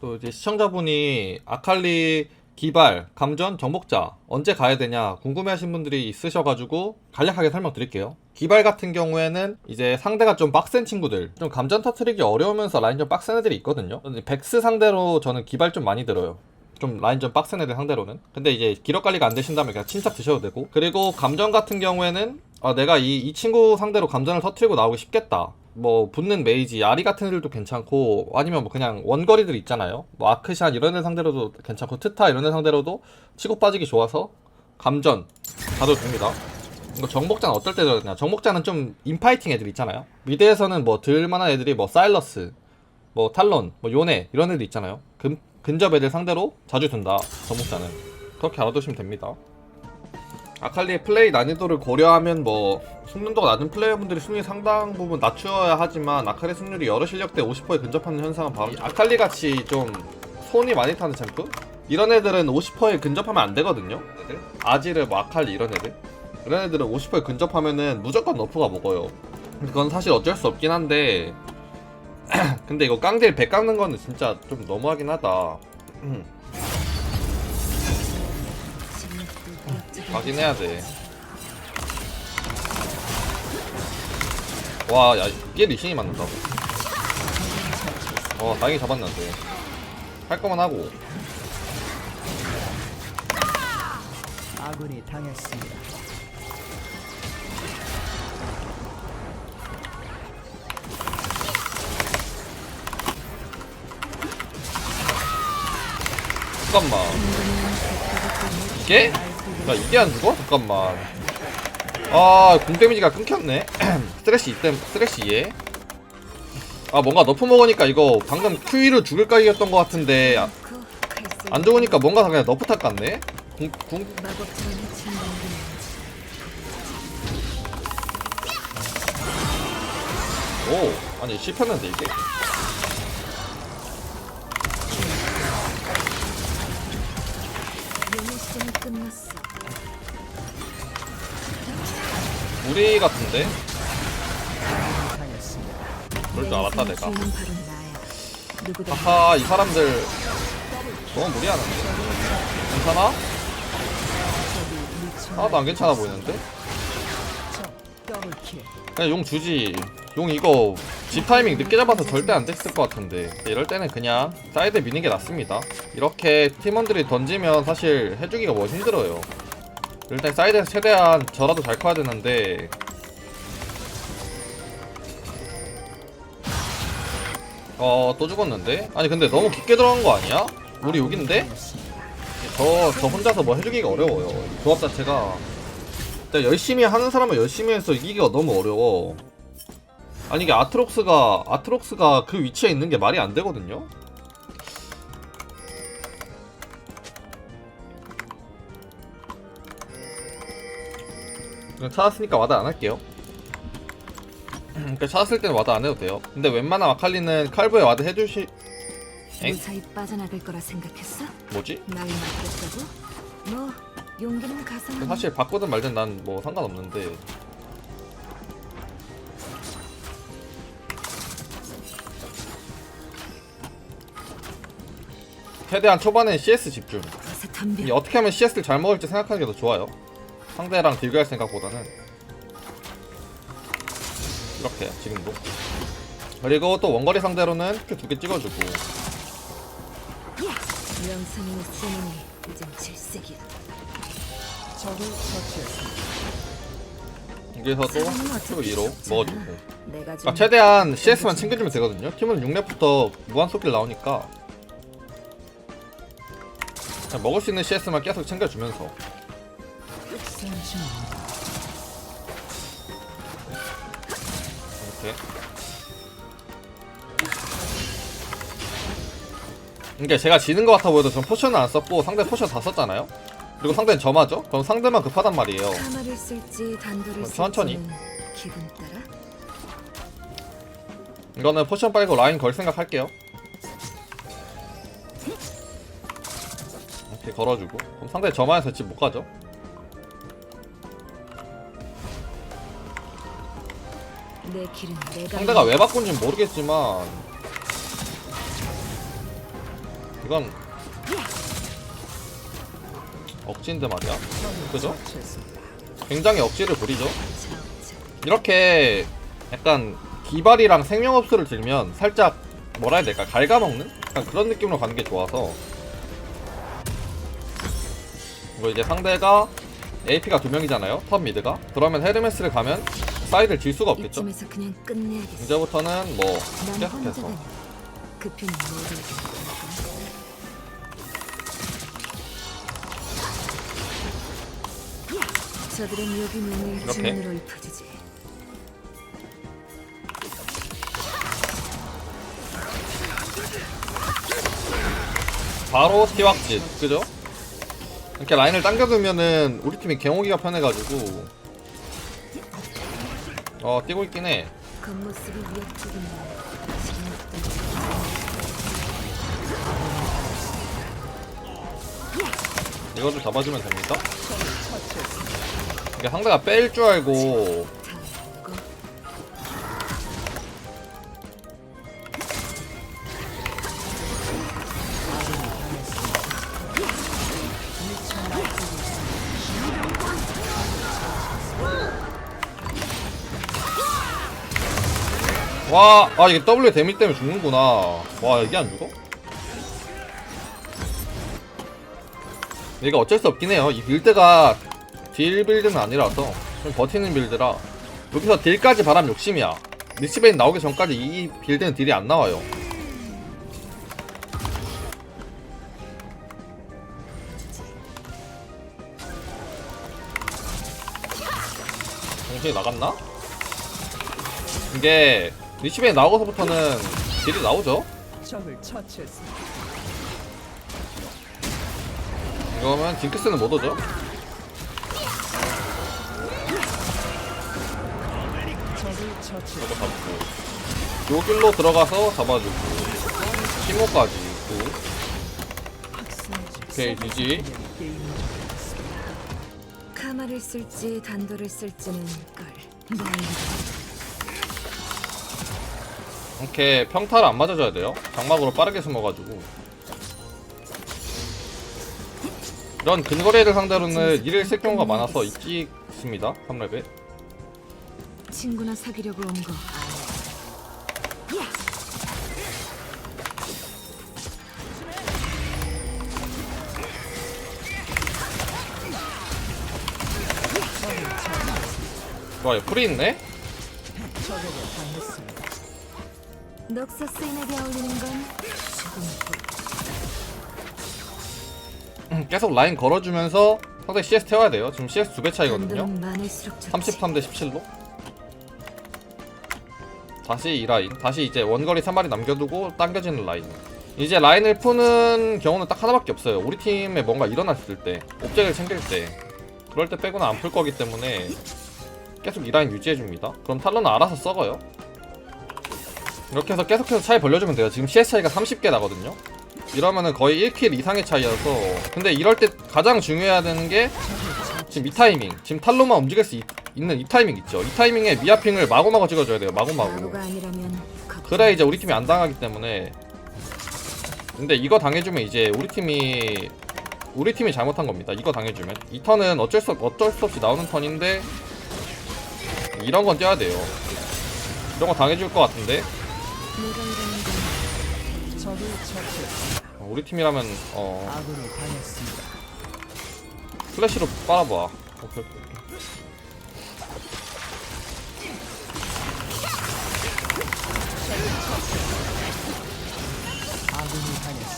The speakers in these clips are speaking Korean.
또 이제 시청자분이 아칼리 기발, 감전, 정복자 언제 가야 되냐 궁금해하신 분들이 있으셔가지고 간략하게 설명드릴게요. 기발 같은 경우에는 이제 상대가 좀 빡센 친구들, 좀 감전 터트리기 어려우면서 라인 좀 빡센 애들이 있거든요. 백스 상대로 저는 기발 좀 많이 들어요. 좀 라인 좀 빡센 애들 상대로는. 근데 이제 기력 관리가 안 되신다면 그냥 침착 드셔도 되고. 그리고 감전 같은 경우에는 아, 내가 이, 이 친구 상대로 감전을 터트리고 나오기 쉽겠다. 뭐 붙는 메이지, 아리 같은 애들도 괜찮고 아니면 뭐 그냥 원거리들 있잖아요. 뭐 아크샷 이런 애 상대로도 괜찮고 트타 이런 애 상대로도 치고 빠지기 좋아서 감전 가도 됩니다. 이거 정복자는 어떨 때 들었냐? 정복자는 좀 인파이팅 애들 있잖아요. 미드에서는 뭐 들만한 애들이 뭐 사일러스, 뭐 탈론, 뭐 요네 이런 애들 있잖아요. 근, 근접 애들 상대로 자주 든다. 정복자는 그렇게 알아두시면 됩니다. 아칼리의 플레이 난이도를 고려하면 뭐 숙련도가 낮은 플레이어분들이 승리 상당 부분 낮추어야 하지만 아칼리 승률이 여러 실력대 50%에 근접하는 현상은 바로 이 아칼리 같이 좀 손이 많이 타는 챔프 이런 애들은 50%에 근접하면 안 되거든요. 애들 아지르, 뭐 아칼리 이런 애들 이런 애들은 50%에 근접하면은 무조건 너프가 먹어요. 그건 사실 어쩔 수 없긴 한데 근데 이거 깡딜 100 깎는 거는 진짜 좀 너무하긴 하다. 음, 가긴 해야 돼. 와, 야, 이게 리신이 맞는다고? 어, 다행히 잡았는데. 할 거만 하고. 아군이 당했습니다. 잠깐만. 이게? 야, 이게 안 죽어? 잠깐만. 아, 공 데미지가 끊겼네. 스트레시 이때, 스트레시 이해. 아, 뭔가 너프 먹으니까 이거 방금 Q로 죽을 각이었던 것 같은데, 아, 안 죽으니까 뭔가 다 그냥 너프 탓 같네? 궁, 궁, 오, 아니, 씹혔는데, 이게? 끝났어. 우리 같은데? 그럴 줄 알았다, 내가. 주인은 바로 나야. 누구도 하하, 이 사람들 너무 무리하는데? 괜찮아? 하나도 안 괜찮아 보이는데? 그냥 용 주지. 용 이거 집 타이밍 늦게 잡아서 절대 안 됐을 것 같은데. 이럴 때는 그냥 사이드 미는 게 낫습니다. 이렇게 팀원들이 던지면 사실 해주기가 뭐 힘들어요. 일단 사이드에서 최대한 저라도 잘 커야 되는데. 어, 또 죽었는데? 아니, 근데 너무 깊게 들어간 거 아니야? 우리 여긴데? 저, 저 혼자서 뭐 해주기가 어려워요. 이 조합 자체가. 열심히 하는 사람은 열심히 해서 이기기가 너무 어려워. 아니 이게 아트록스가 아트록스가 그 위치에 있는 게 말이 안 되거든요. 그냥 찾았으니까 와드 안 할게요. 그러니까 찾았을 때는 와드 안 해도 돼요. 근데 웬만한 아칼리는 칼부에 와드 해주시 엥? 무사히 빠져나갈 거라 생각했어? 뭐지? 날 맡겼다고? 뭐 용기는 가상. 사실 바꾸든 말든 난 뭐 상관없는데 최대한 초반에 CS 집중. 이게 어떻게 하면 CS를 잘 먹을지 생각하는 게 더 좋아요 상대랑 딜교할 생각보다는 이렇게 지금도 그리고 또 원거리 상대로는 큐 두 개 찍어주고 명성이 쓰니 이젠 질색이야. 적을 처치했습니다. 여기서도 사람은 큐 어차피 2로 없잖아. 먹어주고 아, 최대한 CS만 챙겨주면 되거든요. 팀은 6렙부터 무한 속길 나오니까 그냥 먹을 수 있는 CS만 계속 챙겨주면서. 이렇게 그러니까 제가 지는 것 같아 보여도 전 포션을 안 썼고 상대 포션 다 썼잖아요. 그리고 상대는 저마죠? 그럼 상대만 급하단 말이에요. 카마를 쓸지 단도를 천천히. 쓸지는 기분 따라. 이거는 포션 빨고 라인 걸 생각 할게요. 이렇게 걸어주고. 그럼 상대 저만해서 집 못 가죠? 내 길은 내가 상대가 왜 바꾼지는 모르겠지만 이건 억지인데 말이야. 그죠? 굉장히 억지를 부리죠. 이렇게 약간 기발이랑 생명업수를 들면 살짝 뭐라 해야 될까 갉아먹는 약간 그런 느낌으로 가는 게 좋아서 이거 이제 상대가 AP가 두 명이잖아요 top 미드가 그러면 헤르메스를 가면 사이드를 질 수가 없겠죠 이쯤에서 그냥 끝내야겠어. 이제부터는 뭐난 계속해서 그 편이 저들은 여기 눈을 이렇게? 주문으로 읊어주지. 바로 스티왁짓 그죠? 이렇게 라인을 당겨두면은 우리 팀이 경호기가 편해가지고. 어 뛰고 있긴 해. 겉모습이 좀 잡아주면 됩니다 이게 상대가 뺄 줄 알고 와, 아 이게 W 데미 때문에 죽는구나. 와 이게 안 죽어? 이게 어쩔 수 없긴 해요. 이 빌드가 딜 빌드는 아니라서 좀 버티는 빌드라 여기서 딜까지 바람 욕심이야. 리시베인 나오기 전까지 이 빌드는 딜이 안 나와요. 정신이 나갔나? 이게 리시베인 나오고서부터는 딜이 나오죠? 적을 처치했습니다. 이거면 징크스는 못 오죠? 적을 처치. 이거 잡고 요 길로 들어가서 잡아주고 시모까지 있고 오케이 GG 카마를 쓸지 단도를 쓸지는 걸. 이렇게 평타를 안 맞아줘야 돼요. 장막으로 빠르게 숨어가지고. 이런 근거리를 상대로는 일을 쓸 경우가 많아서 있지 있습니다 3레벨 친구나 사귀려고 온 거. 좋아요. 풀이 있네? 넉서스인에게 어울리는 건 조금 계속 라인 걸어주면서 상대 CS 태워야 돼요. 지금 CS 두 배 차이거든요. 단도는 많을수록 좋지. 33 대 17로. 다시 이 라인. 다시 이제 원거리 3마리 남겨두고 당겨지는 라인. 이제 라인을 푸는 경우는 딱 하나밖에 없어요. 우리 팀에 뭔가 일어났을 때 옵젝을 챙길 때. 그럴 때 빼고는 안 풀 거기 때문에 계속 이 라인 유지해줍니다. 그럼 탈론은 알아서 썩어요 이렇게 해서 계속해서 차이 벌려주면 돼요. 지금 CS 차이가 30개 나거든요. 이러면은 거의 1킬 이상의 차이여서. 근데 이럴 때 가장 중요해야 되는 게 지금 이 타이밍. 지금 탈로만 움직일 수 있, 는이 타이밍 있죠. 이 타이밍에 미아핑을 마구마구 찍어줘야 돼요. 마구마구. 그래 이제 우리 팀이 안 당하기 때문에. 근데 이거 당해주면 이제 우리 팀이 우리 팀이 잘못한 겁니다. 이거 당해주면. 이 턴은 어쩔 수 없- 어쩔 수 없이 나오는 턴인데 이런 건 떼야 돼요. 이런 거 당해줄 것 같은데 어, 우리 팀이라면 어. 플래시로 빨아봐 오케이. 아군이 당했습니다.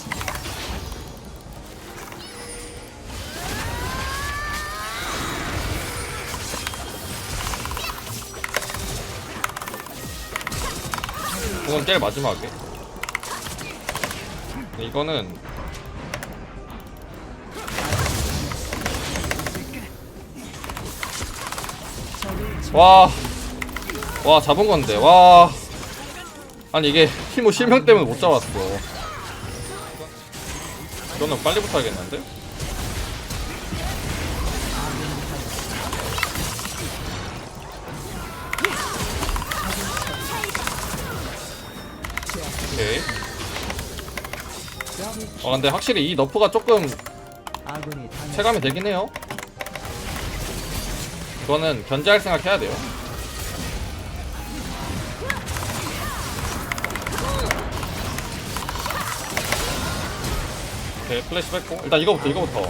그건 제일 마지막에. 이거는 와, 와 잡은 건데 와. 아니 이게 티모 실명 때문에 못 잡았어. 이거는 빨리 붙어야겠는데? 어 근데 확실히 이 너프가 조금. 체감이 되긴 해요 이거는 견제할 생각 해야 돼요 오케이 플래시 뺐고 일단 이거부터 이거부터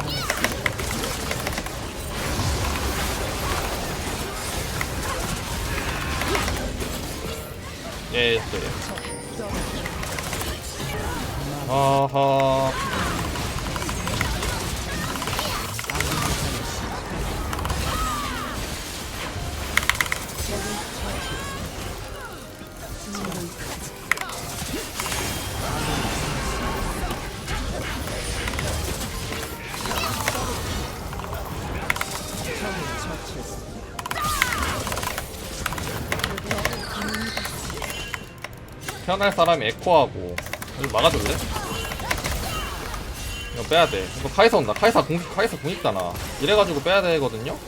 예, 예. 아하. 처치했습니다. 태어날 사람이 에코하고 이거 막아줄래? 이거 빼야 돼. 이거 카이사 온다. 카이사 공 카이사 공 있잖아. 이래가지고 빼야 되거든요.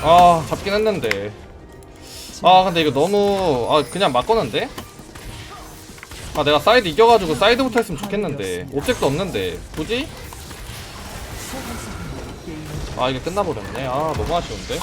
아군이 당 아 근데 이거 너무 아 그냥 막 거는데? 아 내가 사이드 이겨가지고 사이드부터 했으면 좋겠는데 옵젝도 없는데 굳이? 아 이게 끝나버렸네. 아 너무 아쉬운데.